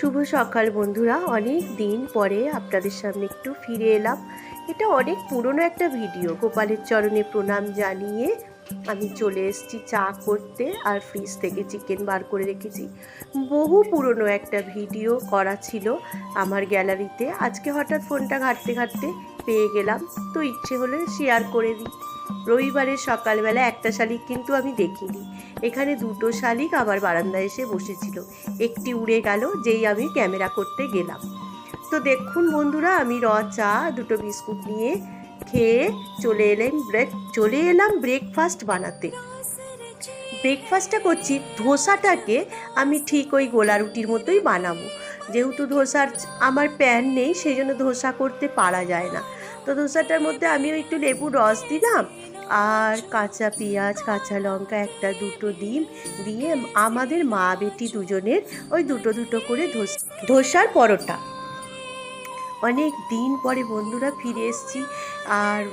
সকাল বন্ধুরা। অনেক দিন পরে আপনাদের সামনে একটু ফিরে এলাম। এটা অনেক পুরনো একটা ভিডিও। গোপালের চরণে প্রণাম জানিয়ে আমি চলে এসেছি চা করতে আর ফ্রিজ থেকে চিকেন বার করে রেখেছি। বহু পুরনো একটা ভিডিও করা ছিল আমার গ্যালারিতে আজকে হঠাৎ ফোনটা ঘাঁটতে ঘাঁটতে পেয়ে গেলাম। তো ইচ্ছে হলে শেয়ার করে দিই। রবিবারের সকালবেলা একটা শালিক কিন্তু আমি দেখিনি। এখানে দুটো শালিক আমার বারান্দায় এসে বসেছিল। একটি উড়ে গেল, যেই আমি ক্যামেরা করতে গেলাম। তো দেখুন বন্ধুরা, আমি র, চা, দুটো বিস্কুট নিয়ে খেয়ে চলে এলেন ব্রেক, চলে এলাম ব্রেকফাস্ট বানাতে। ব্রেকফাস্টটা করছি, ধোসাটাকে আমি ঠিক ওই গোলা রুটির মতোই বানাবো। যেহেতু ধোসার আমার প্যান নেই, সেই জন্য ধোসা করতে পারা যায় না। তো ধোসাটার মধ্যে আমিও একটু লেবুর রস দিলাম। আর কাঁচা পেঁয়াজ, কাঁচা লঙ্কা একটা দুটো ডিম দিয়ে আমাদের মা বেটি দুজনের ওই দুটো দুটো করে ধোস- ধোসার পরোটা। অনেক দিন পরে বন্ধুরা ফিরে এসেছি। আর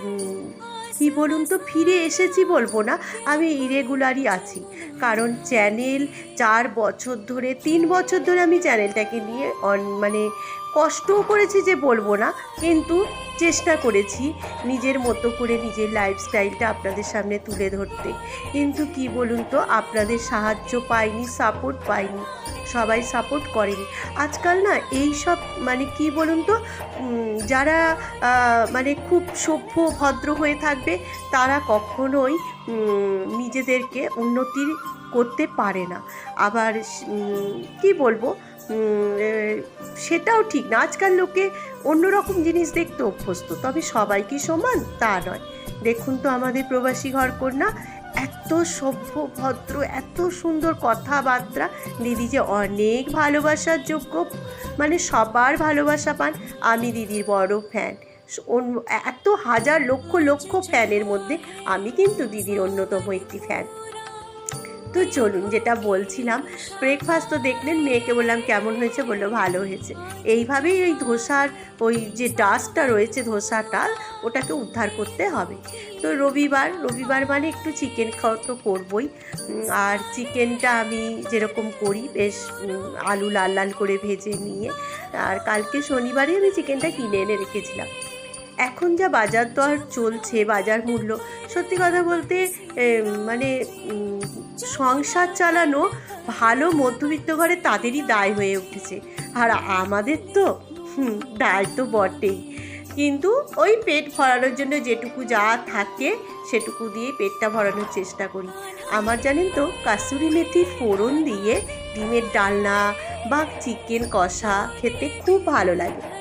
কি বলুন তো, ফিরে এসেছি বলব না, আমি ইরেগুলারই আছি। কারণ চ্যানেল চার বছর ধরে, তিন বছর ধরে আমি চ্যানেলটাকে নিয়ে অন- মানে কষ্টও করেছি যে বলব না, কিন্তু চেষ্টা করেছি নিজের মতো করে নিজের লাইফস্টাইলটা আপনাদের সামনে তুলে ধরতে। কিন্তু কি বলুন তো, আপনাদের সাহায্য পাইনি সাপোর্ট পাইনি, সবাই সাপোর্ট করেনি। আজকাল না এই সব মানে কি বলুন তো যারা মানে খুব সভ্য ভদ্র হয়ে থাকবে, তারা কখনোই নিজেদেরকে উন্নতির করতে পারে না। আবার কি বলব সেটাও ঠিক না। আজকাল লোকে অন্যরকম জিনিস দেখতে অভ্যস্ত, তবে সবাই কি সমান? তা নয়। দেখুন তো আমাদের প্রবাসী ঘর ঘরকন্যা, এত সভ্য, ভদ্র, এত সুন্দর কথাবার্তা। দিদি যে অনেক ভালোবাসার যোগ্য মানে সবার ভালোবাসা পান। আমি দিদির বড় ফ্যান এত হাজার লক্ষ লক্ষ ফ্যানের মধ্যে আমি কিন্তু দিদির অন্যতম একটি ফ্যান তো চলুন যেটা বলছিলাম ব্রেকফাস্ট তো দেখলেন, মেয়েকে বললাম, কেমন হয়েছে? বলল, ভালো হয়েছে। এইভাবেই ওই ধোসার, ওই যে ডাস্টটা রয়েছে ধোসাটা ওটাকে উদ্ধার করতে হবে। তো রবিবার রবিবার মানে একটু চিকেন খাওয়া তো করবই। আর চিকেনটা আমি যেরকম করি, বেশ আলু লাল লাল করে ভেজে নিয়ে, আর কালকে শনিবারে আমি চিকেনটা কিনে এনে রেখেছিলাম। এখন যা বাজার দর চলছে বাজার মূল্য সত্যি কথা বলতে মানে সংসার চালানো ভালো মধ্যবিত্ত ঘরে তাদেরই দায় হয়ে উঠেছে। আর আমাদের তো হুম, দায় তো বটেই। কিন্তু ওই পেট ভরানোর জন্য যেটুকু যা থাকে সেটুকু দিয়ে পেটটা ভরানোর চেষ্টা করি। আমার জানেন তো কাসুরি মেথি ফোড়ন দিয়ে ডিমের ডালনা বা চিকেন কষা খেতে খুব ভালো লাগে।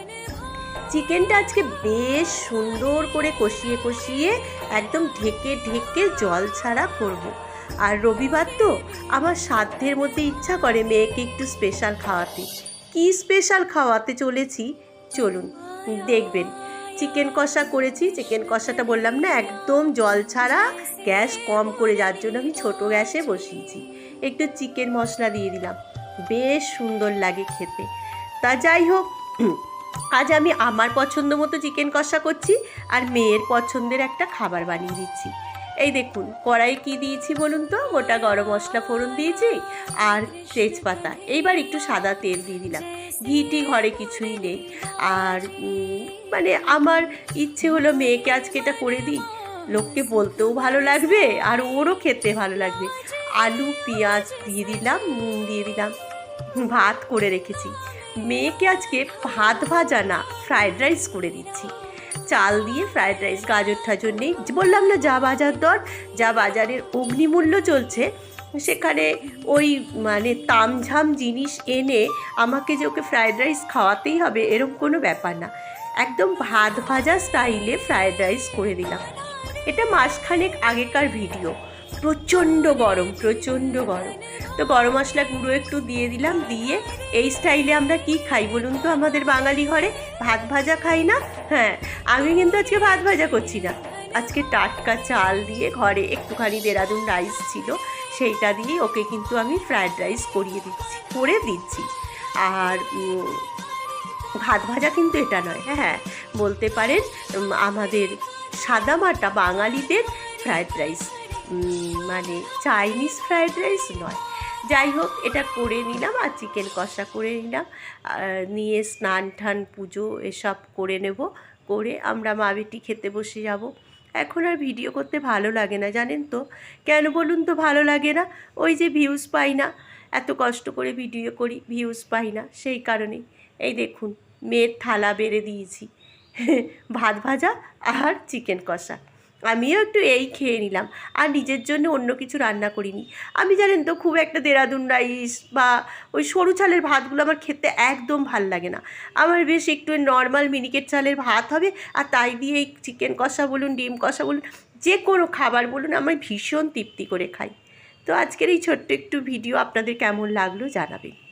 চিকেনটা আজকে বেশ সুন্দর করে কষিয়ে কষিয়ে একদম ঢেকে ঢেকে জল ছাড়া করব। আর রবিবার তো আমার সাধ্যের মধ্যে ইচ্ছা করে মেয়েকে একটু স্পেশাল খাওয়াতে। কি স্পেশাল খাওয়াতে চলেছি? চলুন, দেখবেন। চিকেন কষা করেছি, চিকেন কষাটা বললাম না, একদম জল ছাড়া, গ্যাস কম করে যার জন্য আমি ছোট গ্যাসে বসিয়েছি। একটু চিকেন মশলা দিয়ে দিলাম। বেশ সুন্দর লাগে খেতে। তা যাই হোক আজ আমি আমার পছন্দ মতো চিকেন কষা করছি আর মেয়ের পছন্দের একটা খাবার বানিয়ে দিচ্ছি। এই দেখুন কড়াই কি দিয়েছি বলুন তো? গোটা গরম মশলা ফোড়ন দিয়েছি আর তেজপাতা। এইবার একটু সাদা তেল দিয়ে দিলাম। ঘিটি ঘরে কিছুই নেই। আর মানে আমার ইচ্ছে হলো মেয়েকে আজকে এটা করে দিই। লোককে বলতেও ভালো লাগবে আর ওরও খেতে ভালো লাগবে। আলু, পেঁয়াজ দিয়ে দিলাম, নুন দিয়ে দিলাম। ভাত করে রেখেছি। মেয়েকে আজকে ভাত ভাজা না ফ্রায়েড রাইস করে দিচ্ছি। চাল দিয়ে ফ্রায়েড রাইস গাজর ঠাজর নেই। বললাম না, যা বাজার দর, যা বাজারের অগ্নিমূল্য চলছে, সেখানে ওই মানে তামঝাম জিনিস এনে আমাকে যে ওকে ফ্রায়েড রাইস খাওয়াতেই হবে, এরকম কোনো ব্যাপার না। একদম ভাত ভাজা স্টাইলে ফ্রায়েড রাইস করে দিলাম। এটা মাসখানেক আগেকার ভিডিও প্রচণ্ড গরম প্রচণ্ড গরম। তো গরম মশলা গুঁড়ো একটু দিয়ে দিলাম, দিয়ে এই স্টাইলে আমরা কি খাই বলুন তো? আমাদের বাঙালি ঘরে ভাত ভাজা খাই না? হ্যাঁ আমি কিন্তু আজকে ভাত ভাজা করছি না। আজকে টাটকা চাল দিয়ে ঘরে একটুখানি দেরাদুন রাইস ছিল, সেইটা দিয়ে ওকে কিন্তু আমি ফ্রায়েড রাইস করিয়ে দিচ্ছি, করে দিচ্ছি। আর ভাত ভাজা কিন্তু এটা নয় হ্যাঁ হ্যাঁ বলতে পারেন আমাদের সাদামাটা বাঙালিদের ফ্রায়েড রাইস। মানে চাইনিজ ফ্রায়েড রাইস নয়। যাই হোক, এটা করে নিলাম আর চিকেন কষা করে নিলাম। নিয়ে স্নান টান পুজো এসব করে নেব। করে আমরা মা বেটি খেতে বসে যাব। এখন আর ভিডিও করতে ভালো লাগে না, জানেন তো? কেন বলুন তো ভালো লাগে না? ওই যে ভিউজ পাই না। এত কষ্ট করে ভিডিও করি ভিউজ পাই না। সেই কারণেই। এই দেখুন, মেয়ের থালা বেড়ে দিয়েছি। ভাত ভাজা আর চিকেন কষা। আমিও একটু এই খেয়ে নিলাম। আর নিজের জন্য অন্য কিছু রান্না করিনি। আমি জানেন তো, খুব একটা দেরাদুন রাইস বা ওই সরু চালের ভাতগুলো আমার খেতে একদম ভালো লাগে না। আমার বেশ একটু নর্মাল মিনিকেট চালের ভাত হবে আর তাই দিয়ে এই চিকেন কষা বলুন, ডিম কষা বলুন, যে কোনো খাবার বলুন, আমি ভীষণ তৃপ্তি করে খাই। তো আজকের এই ছোট্ট একটু ভিডিও আপনাদের কেমন লাগল জানাবেন।